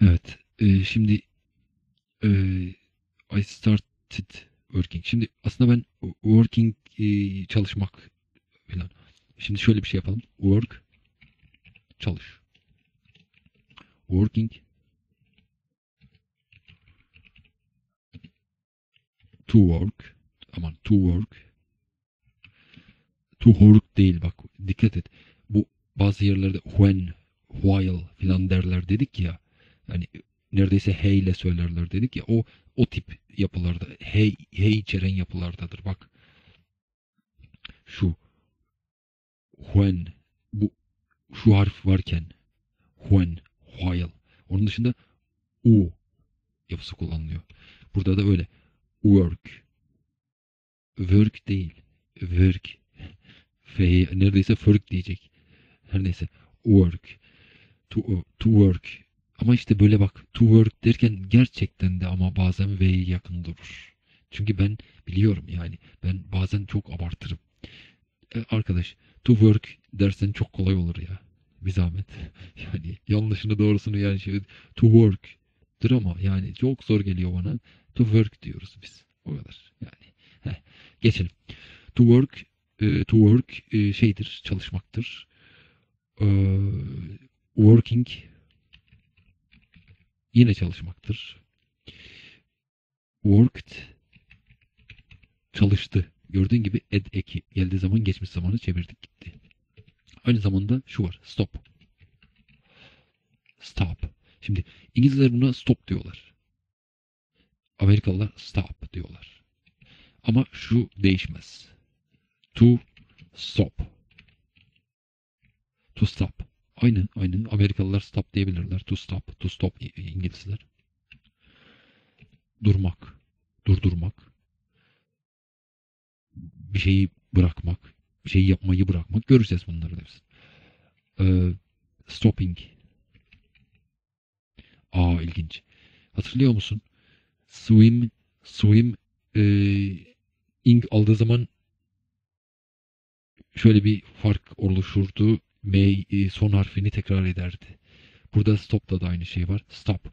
Evet. e, şimdi e, I started working. Şimdi aslında ben working e, çalışmak falan. Şimdi şöyle bir şey yapalım. Work çalış. Working to work aman to work to work değil bak dikkat et. Bu bazı yerlerde when, while filan derler dedik ya. Yani neredeyse hey ile söylerler dedik ya. O o tip yapılarda hey hey içeren yapılardadır bak. Şu when bu şu harf varken when, while. Onun dışında u yapısı kullanılıyor. Burada da öyle. Work. Work değil. Work. F neredeyse work diyecek. Her neyse. Work. To, to work. Ama işte böyle bak to work derken gerçekten de ama bazen V'ye yakın durur. Çünkü ben biliyorum yani. Ben bazen çok abartırım. E, arkadaş to work dersen çok kolay olur ya. Bir zahmet. Yani yanlışını doğrusunu yani şey to work'tır ama yani çok zor geliyor bana. To work diyoruz biz. O kadar. Yani heh, geçelim. To work e, to work e, şeydir, çalışmaktır. E, working yine çalışmaktır. Worked çalıştı. Gördüğün gibi ed eki geldiği zaman geçmiş zamanı çevirdik gitti. Aynı zamanda şu var. Stop. Stop. Şimdi İngilizler buna stop diyorlar. Amerikalılar stop diyorlar. Ama şu değişmez. To stop. To stop. Aynı, aynı. Amerikalılar stop diyebilirler. To stop, to stop İngilizler. Durmak, durdurmak. Bir şeyi bırakmak, bir şeyi yapmayı bırakmak. Göreceğiz bunları hepsini. Ee, stopping. Aa ilginç. Hatırlıyor musun? Swim, swim e, ing aldığı zaman şöyle bir fark oluşurdu. M e, son harfini tekrar ederdi. Burada stop'ta da aynı şey var. Stop.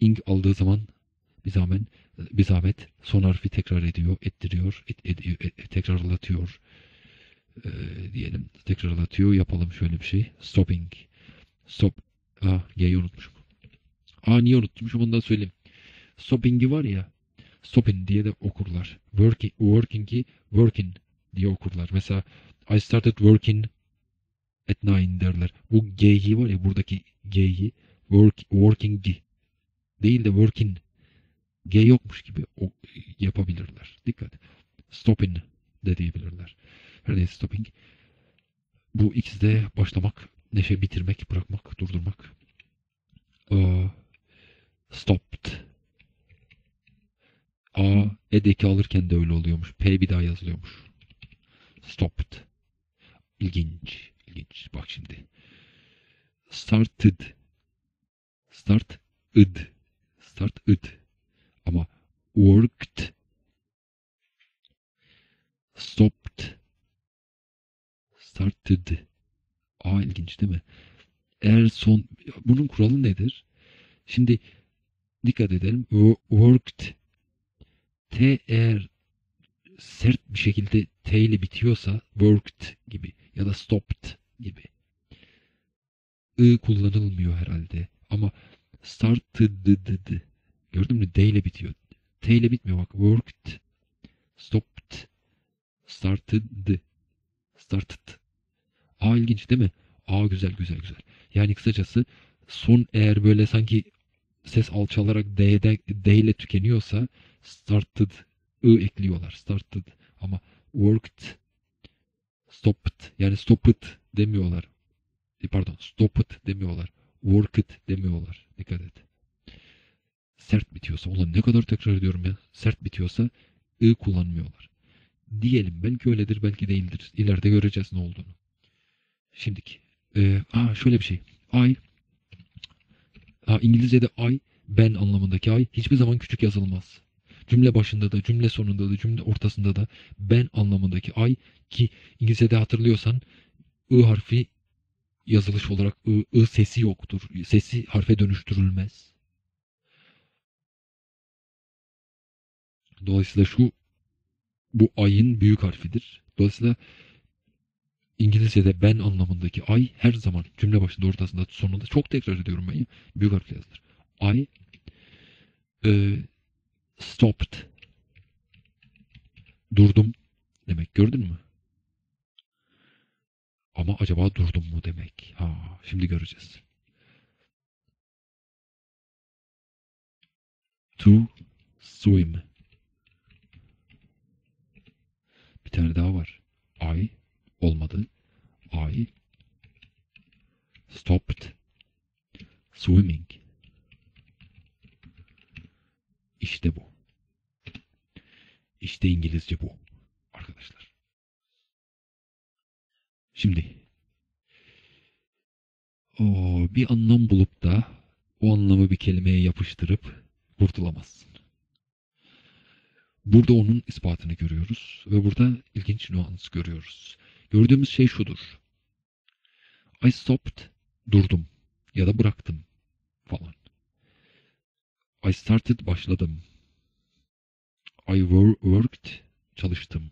Ing aldığı zaman bir zahmet, bir zahmet son harfi tekrar ediyor, ettiriyor, et, et, et, et, tekrarlatıyor. Ee, diyelim tekrarlatıyor. Yapalım şöyle bir şey. Stopping. Stop. Aa, G'yi unutmuşum. Aa niye unutmuşum onu da söyleyeyim. Stopping'i var ya. Stopping diye de okurlar. Working, working'i working diye okurlar. Mesela I started working at nine derler. Bu G'yi var ya buradaki G'yi work, working'i değil de working G yokmuş gibi yapabilirler. Dikkat. Stopping de diyebilirler. Her neyse stopping. Bu ikisi de başlamak, neşe bitirmek, bırakmak, durdurmak. Ee, stopped. A, edeki alırken de öyle oluyormuş. P bir daha yazılıyormuş. Stopped. İlginç. İlginç. Bak şimdi. Started. Start id. Start id. Ama worked. Stopped. Started. Aa ilginç değil mi? Eğer son bunun kuralı nedir? Şimdi dikkat edelim. Worked T eğer sert bir şekilde T ile bitiyorsa worked gibi ya da stopped gibi. I kullanılmıyor herhalde. Ama started gördün mü D ile bitiyor. T ile bitmiyor bak. Worked, stopped, started, started. A ilginç değil mi? A güzel güzel güzel. Yani kısacası son eğer böyle sanki ses alçalarak D'de, D ile tükeniyorsa started I ekliyorlar. Started ama worked stopped yani stopped demiyorlar. E, pardon stopped demiyorlar. Worked demiyorlar. Dikkat et. Sert bitiyorsa ulan ne kadar tekrar ediyorum ya. Sert bitiyorsa I kullanmıyorlar. Diyelim belki öyledir belki değildir. İleride göreceğiz ne olduğunu. Şimdiki. Ee, aa şöyle bir şey. I aa, İngilizce'de I ben anlamındaki I hiçbir zaman küçük yazılmaz. Cümle başında da, cümle sonunda da, cümle ortasında da ben anlamındaki I ki İngilizce'de hatırlıyorsan I harfi yazılış olarak ı, ı sesi yoktur. Sesi harfe dönüştürülmez. Dolayısıyla şu bu ayın büyük harfidir. Dolayısıyla İngilizce'de ben anlamındaki ay her zaman cümle başında ortasında sonunda çok tekrar ediyorum ben. Büyük harfle yazılır. I e, stopped durdum demek gördün mü? Ama acaba durdum mu demek? Ha, şimdi göreceğiz. To swim. Bir tane daha var. I olmadı. I stopped swimming. İşte bu. İşte İngilizce bu. Arkadaşlar. Şimdi o bir anlam bulup da o anlamı bir kelimeye yapıştırıp kurtulamazsın. Burada onun ispatını görüyoruz ve burada ilginç nüans görüyoruz. Gördüğümüz şey şudur. I stopped, durdum ya da bıraktım falan. I started, başladım. I worked, çalıştım.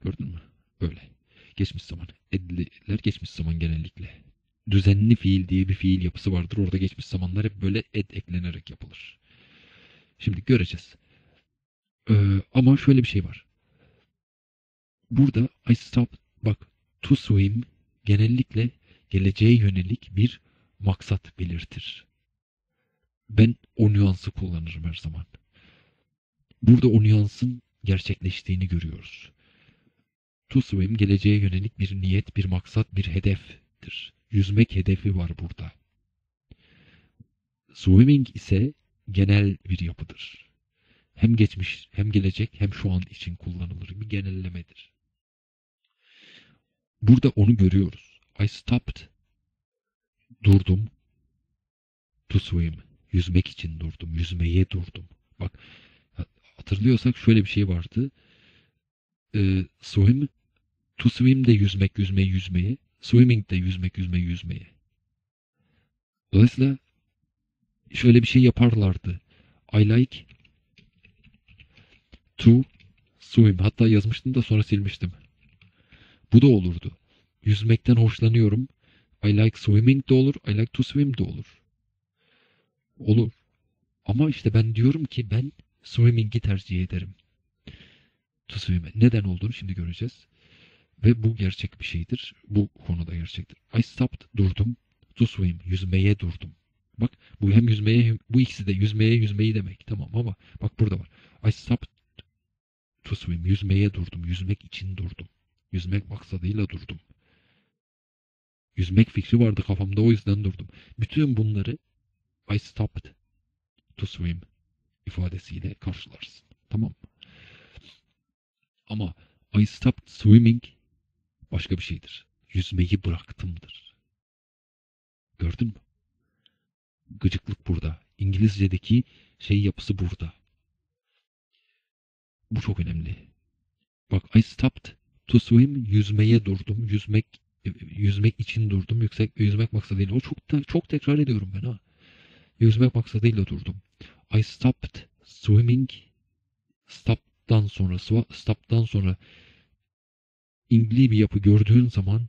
Gördün mü? Böyle. Geçmiş zaman. Edliler geçmiş zaman genellikle. Düzenli fiil diye bir fiil yapısı vardır. Orada geçmiş zamanlar hep böyle ed eklenerek yapılır. Şimdi göreceğiz. Ee, ama şöyle bir şey var. Burada I stop bak to swim genellikle geleceğe yönelik bir maksat belirtir. Ben o nüansı kullanırım her zaman. Burada o nüansın gerçekleştiğini görüyoruz. To swim geleceğe yönelik bir niyet, bir maksat, bir hedeftir. Yüzmek hedefi var burada. Swimming ise genel bir yapıdır. Hem geçmiş, hem gelecek, hem şu an için kullanılır. Bir genellemedir. Burada onu görüyoruz. I stopped. Durdum. To swim. Yüzmek için durdum. Yüzmeye durdum. Bak hatırlıyorsak şöyle bir şey vardı. Ee, swim. To swim de yüzmek, yüzmeyi, yüzmeye. Swimming de yüzmek, yüzmeyi, yüzmeye. Dolayısıyla şöyle bir şey yaparlardı. I like to swim. Hatta yazmıştım da sonra silmiştim. Bu da olurdu. Yüzmekten hoşlanıyorum. I like swimming de olur. I like to swim de olur. Olur. Ama işte ben diyorum ki ben swimming'i tercih ederim. To swim'e. Neden olduğunu şimdi göreceğiz. Ve bu gerçek bir şeydir. Bu konuda gerçektir. I stopped durdum. To swim. Yüzmeye durdum. Bak bu hem yüzmeye bu ikisi de yüzmeye yüzmeyi demek. Tamam ama bak burada var. I stopped to swim. Yüzmeye durdum. Yüzmek için durdum. Yüzmek maksadıyla durdum. Yüzmek fikri vardı kafamda o yüzden durdum. Bütün bunları I stopped to swim ifadesiyle karşılarsın. Tamam mı? Ama I stopped swimming başka bir şeydir. Yüzmeyi bıraktımdır. Gördün mü? Gıcıklık burada. İngilizce'deki şey yapısı burada. Bu çok önemli. Bak I stopped to swim yüzmeye durdum. Yüzmek yüzmek için durdum. Yüksek yüzmek maksadıyla. O çok da, çok tekrar ediyorum ben ha. Yüzmek maksadıyla durdum. I stopped swimming. Stop'tan sonra stop'tan sonra ingli bir yapı gördüğün zaman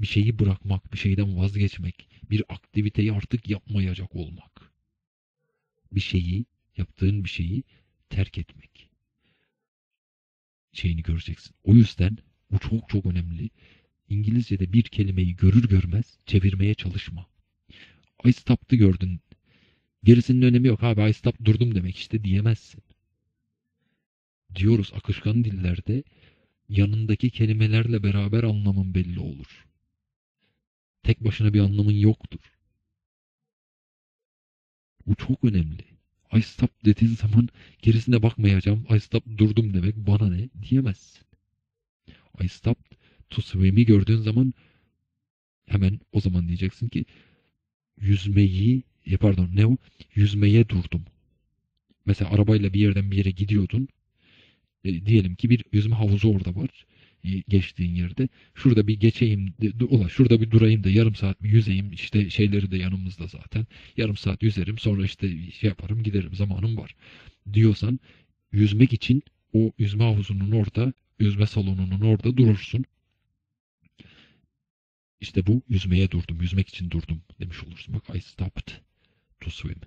bir şeyi bırakmak, bir şeyden vazgeçmek, bir aktiviteyi artık yapmayacak olmak. Bir şeyi, yaptığın bir şeyi terk etmek. Şeyini göreceksin. O yüzden bu çok çok önemli. İngilizce'de bir kelimeyi görür görmez çevirmeye çalışma. I stopped'ı gördün. Gerisinin önemi yok abi I stopped durdum demek işte diyemezsin. Diyoruz akışkan dillerde yanındaki kelimelerle beraber anlamın belli olur. Tek başına bir anlamın yoktur. Bu çok önemli. I stop dediğin zaman gerisine bakmayacağım. I stop durdum demek bana ne diyemezsin. I stop to swim'i gördüğün zaman hemen o zaman diyeceksin ki yüzmeyi e pardon ne o? Yüzmeye durdum. Mesela arabayla bir yerden bir yere gidiyordun. E, diyelim ki bir yüzme havuzu orada var. geçtiğin yerde. Şurada bir geçeyim de, ulan şurada bir durayım da yarım saat bir yüzeyim işte şeyleri de yanımızda zaten. Yarım saat yüzerim sonra işte şey yaparım giderim zamanım var. Diyorsan yüzmek için o yüzme havuzunun orada yüzme salonunun orada durursun. İşte bu yüzmeye durdum yüzmek için durdum demiş olursun. Bak I stopped to swim.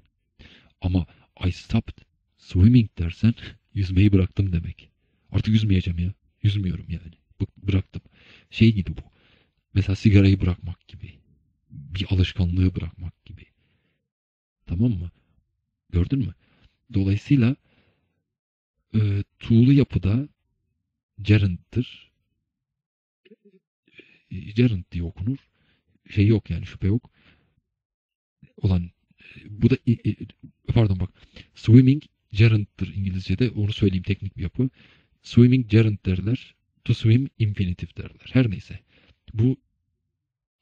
Ama I stopped swimming dersen yüzmeyi bıraktım demek artık yüzmeyeceğim ya yüzmüyorum yani bıraktım. Şey gibi bu. Mesela sigarayı bırakmak gibi. Bir alışkanlığı bırakmak gibi. Tamam mı? Gördün mü? Dolayısıyla e, tuğlu yapıda gerund'dır. E, gerund diye okunur. Şey yok yani şüphe yok. Olan bu da e, pardon bak swimming gerund'dır İngilizce'de onu söyleyeyim teknik bir yapı. Swimming gerund derler to swim infinitif derler. Her neyse. Bu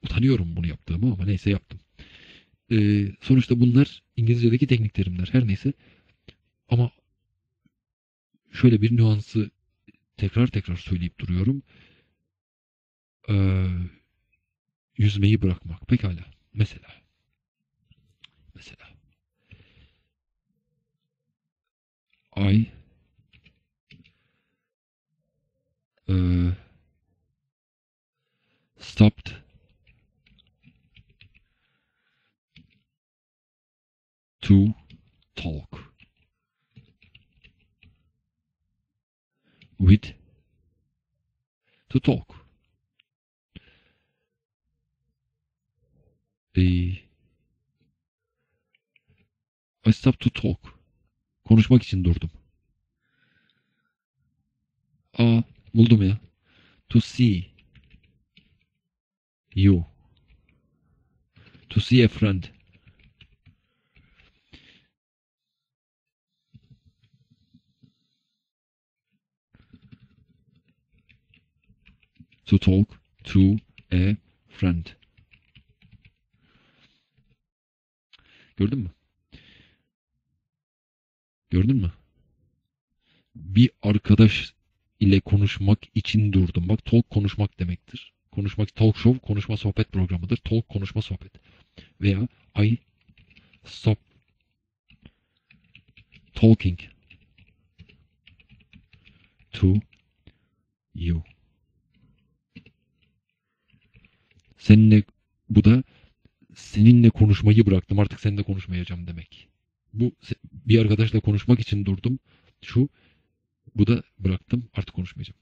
utanıyorum bunu yaptığımı ama neyse yaptım. Ee, sonuçta bunlar İngilizce'deki teknik terimler. Her neyse. Ama şöyle bir nüansı tekrar tekrar söyleyip duruyorum. Ee, yüzmeyi bırakmak. Pekala. Mesela. Mesela. I uh, stopped to talk with to talk. The I stopped to talk. Konuşmak için durdum. Aa, Buldum ya. To see you. To see a friend. To talk to a friend. Gördün mü? Gördün mü? Bir arkadaş ile konuşmak için durdum. Bak talk konuşmak demektir. Konuşmak talk show konuşma sohbet programıdır. Talk konuşma sohbet. Veya I stop talking to you. Seninle bu da seninle konuşmayı bıraktım. Artık seninle konuşmayacağım demek. Bu bir arkadaşla konuşmak için durdum. Şu bu da bıraktım. Artık konuşmayacağım.